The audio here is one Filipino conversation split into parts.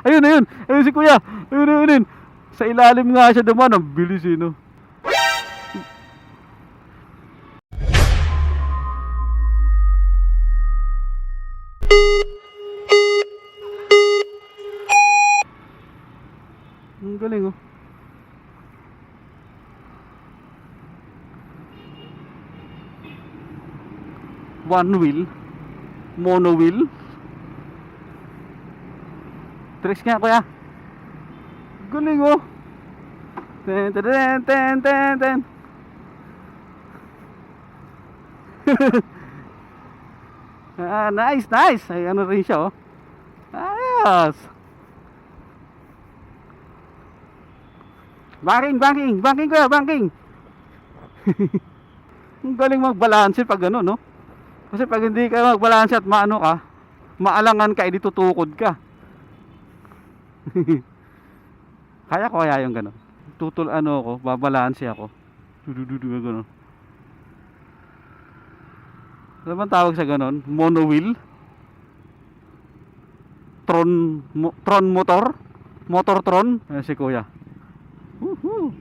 Ayun, ayun. Ayun si kuya. Ayun, ayun, ayun. Sa ilalim nga siya dumaan. Ang bilis eh, no? Ang galing, oh. One wheel. Mono wheel. Tricks nga, kuya. Galing, oh. Ten, ten, ten, ten, ten, ten. ah, nice, nice. Ay, ano rin siya, oh. Ayos. Banking, banking, banking kuya, banking. Ang galing magbalanse pag ano, no? Kasi pag hindi ka magbalanse at maano ka, maalangan ka, edi tutukod ka. kaya ko kaya yung gano'n. Tutul ano ako, babalanse ako. Dudududu gano'n. Ano bang tawag sa gano'n? Mono wheel? Tron, mo, tron motor? Motor tron? Ayan si kuya. Woohoo!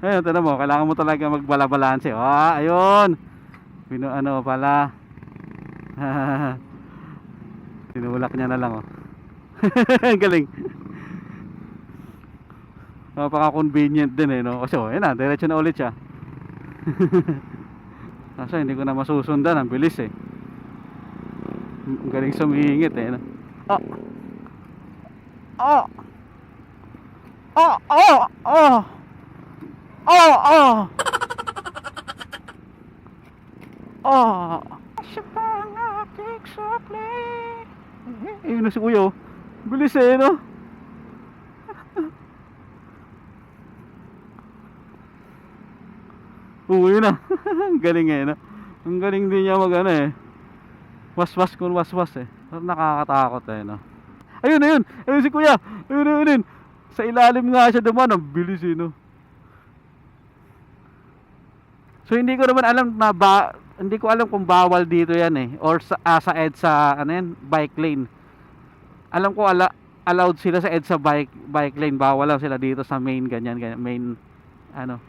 Ayun, tignan mo, kailangan mo talaga magbalabalanse. Ah, ayun. Pino ano pala. Tinulak niya na lang oh. Galing. Napaka-convenient din eh no. Kasi oh, yun na, diretso na ulit siya. Kasi hindi ko na masusundan, ang bilis eh. Galing sumingit eh no. Oh. Oh. Oh, oh, oh. Oh, oh. Oh. Siya pa ang aking supling. Ayun na si Kuya oh. Bilis eh, no? Uwi na. Ang galing eh, no? Ang galing din niya mag ano eh. Was-was kung was-was eh. Nakakatakot eh, no? Ayun, ayun! Ayun si Kuya! Ayun, ayun, ayun! Sa ilalim nga siya dumaan. Ang bilis eh, no? So hindi ko naman alam na ba hindi ko alam kung bawal dito yan eh or sa ah, sa EDSA ano yan bike lane. Alam ko ala, allowed sila sa EDSA bike bike lane, bawal lang sila dito sa main ganyan, ganyan main ano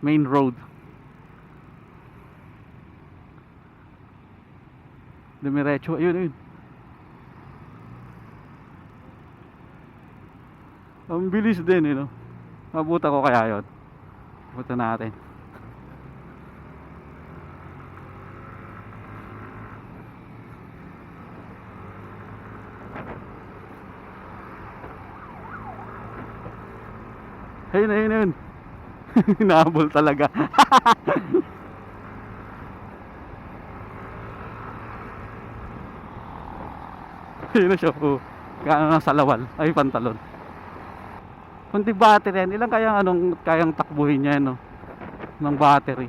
main road. Dumiretso, ayun, ayun. Ang bilis din, eh, no? Mabuta ko kaya yun. Punta natin. Ayun, ayun, ayun. Nahabol talaga. ayun na siya. Oh. Kaya nasa lawal. Ay, pantalon. Kunti battery yan. Ilang kayang anong kayang takbuhin niya no? Ng battery.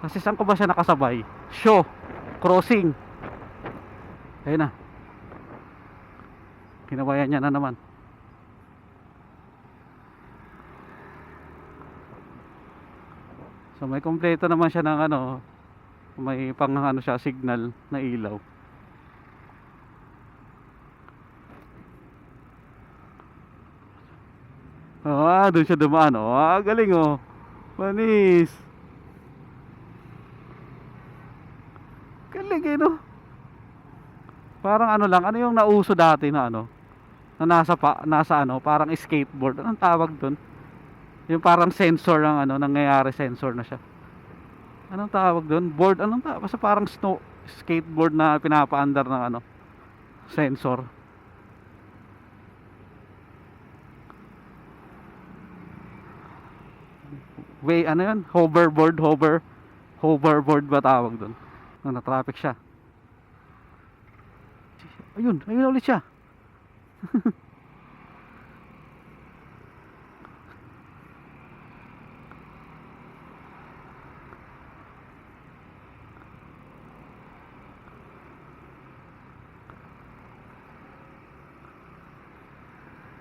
Kasi saan ko ba siya nakasabay? Show. Crossing. Ayun na. Kinabayan niya na naman. So may kompleto naman siya ng ano, may pang ano siya signal na ilaw. Ah, doon siya dumaan. Oh, ah, galing oh. Manis. Galing eh, no? Parang ano lang, ano yung nauso dati na ano? Na nasa pa, nasa ano, parang skateboard. Anong tawag doon? Yung parang sensor ng ano, nangyayari sensor na siya. Anong tawag doon? Board, anong tawag? Basta parang snow, skateboard na pinapaandar ng ano, sensor. Way, ano yun? Hoverboard, hover, hoverboard ba tawag doon? No, na-traffic siya. Ayun, ayun ulit siya.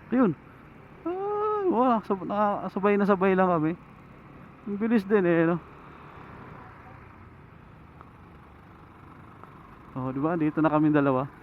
Ayun. Ah, wala, sab nakasabay na sabay lang kami. Ang bilis din eh, no? Oh, di ba? Dito na kami dalawa.